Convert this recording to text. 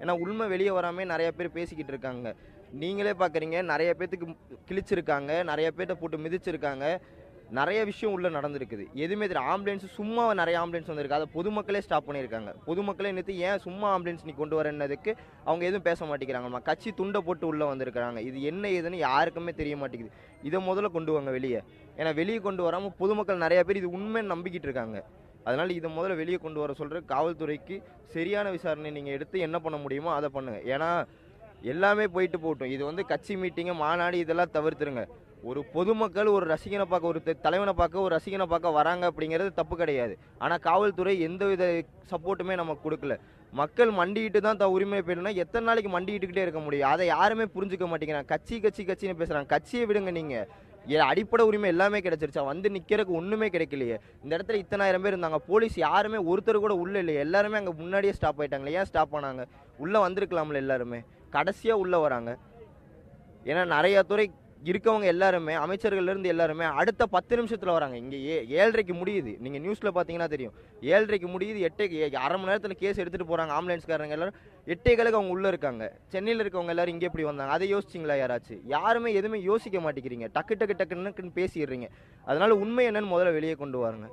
ஏன்னா உண்மை வெளியே வராமல் நிறைய பேர் பேசிக்கிட்டு இருக்காங்க. நீங்களே பார்க்குறீங்க நிறைய பேர்த்துக்கு கிழிச்சிருக்காங்க நிறைய பேர்த்த போட்டு மிதிச்சிருக்காங்க. நிறைய விஷயம் உள்ளே நடந்திருக்குது. எதுவுமே தெரியும் ஆம்புலன்ஸ் சும்மா நிறைய ஆம்புலன்ஸ் வந்திருக்கு. அதை பொதுமக்களே ஸ்டாப் பண்ணியிருக்காங்க. பொதுமக்களே நிறுத்தி ஏன் சும்மா ஆம்புலன்ஸ் நீ கொண்டு வரன்னதுக்கு அவங்க எதுவும் பேச மாட்டேங்கிறாங்கம்மா கட்சி துண்டை போட்டு உள்ளே வந்திருக்கிறாங்க. இது என்ன ஏதுன்னு யாருக்குமே தெரிய மாட்டேங்குது. இதை முதல்ல கொண்டு வாங்க வெளியே. ஏன்னா வெளியே கொண்டு வராமல் பொதுமக்கள் நிறைய பேர் இது உண்மைன்னு நம்பிக்கிட்டு இருக்காங்க. அதனால் இதை முதல்ல வெளியே கொண்டு வர சொல்கிற காவல்துறைக்கு சரியான விசாரணை நீங்கள் எடுத்து என்ன பண்ண முடியுமோ அதை பண்ணுங்கள் ஏன்னா எல்லாமே போயிட்டு போகட்டும். இது வந்து கட்சி மீட்டிங்கு மாநாடு இதெல்லாம் தவிர்த்துருங்க. ஒரு பொதுமக்கள் ஒரு ரசிகனை பார்க்க ஒரு த- தலைவனை பார்க்க ஒரு ரசிகனை பார்க்க வராங்க அப்படிங்கிறது தப்பு கிடையாது. ஆனால் காவல்துறை எந்த வித சப்போர்ட்டுமே நமக்கு கொடுக்கல. மக்கள் மண்டிக்கிட்டு தான் த உரிமை போயிடணும்னா எத்தனை நாளைக்கு மண்டிக்கிட்டுக்கிட்டே இருக்க முடியும்? அதை யாருமே புரிஞ்சுக்க மாட்டேங்கிறாங்க. கட்சி கட்சி கட்சின்னு பேசுகிறாங்க கட்சியை விடுங்க நீங்கள் அடிப்படை உரிமை எல்லாமே கிடைச்சிருச்சா. வந்து நிற்கிறதுக்கு ஒன்றுமே கிடைக்கலையே. இந்த இடத்துல இத்தனாயிரம் பேர் இருந்தாங்க. போலீஸ் யாருமே ஒருத்தர் கூட உள்ளே இல்லையே. எல்லாருமே அங்கே முன்னாடியே ஸ்டாப் ஆகிட்டாங்களே ஏன் ஸ்டாப் பண்ணாங்க உள்ளே வந்திருக்கலாம்ல எல்லாருமே. கடைசியாக உள்ளே வராங்க. ஏன்னா நிறையா துறை இருக்கவங்க எல்லாருமே அமைச்சர்கள்லேருந்து எல்லாருமே அடுத்த பத்து நிமிஷத்தில் வராங்க. இங்கே ஏ ஏழரைக்கு முடியுது. நீங்கள் நியூஸில் பார்த்தீங்கன்னா தெரியும். ஏழரைக்கு முடியுது எட்டை அரை மணி நேரத்தில் கேஸ் எடுத்துகிட்டு போகிறாங்க ஆம்புலன்ஸ்காரங்க எல்லாரும். எட்டைகளுக்கு அவங்க உள்ளே இருக்காங்க. சென்னையில் இருக்கவங்க எல்லாரும் இங்கே எப்படி வந்தாங்க? அதை யோசிச்சிங்களா யாராச்சும் யாருமே எதுவுமே யோசிக்க மாட்டேங்கிறீங்க. டக்கு டக்கு டக்குன்னு பேசிடுறீங்க. அதனால் உண்மை என்னன்னு முதல்ல வெளியே கொண்டு வாருங்க.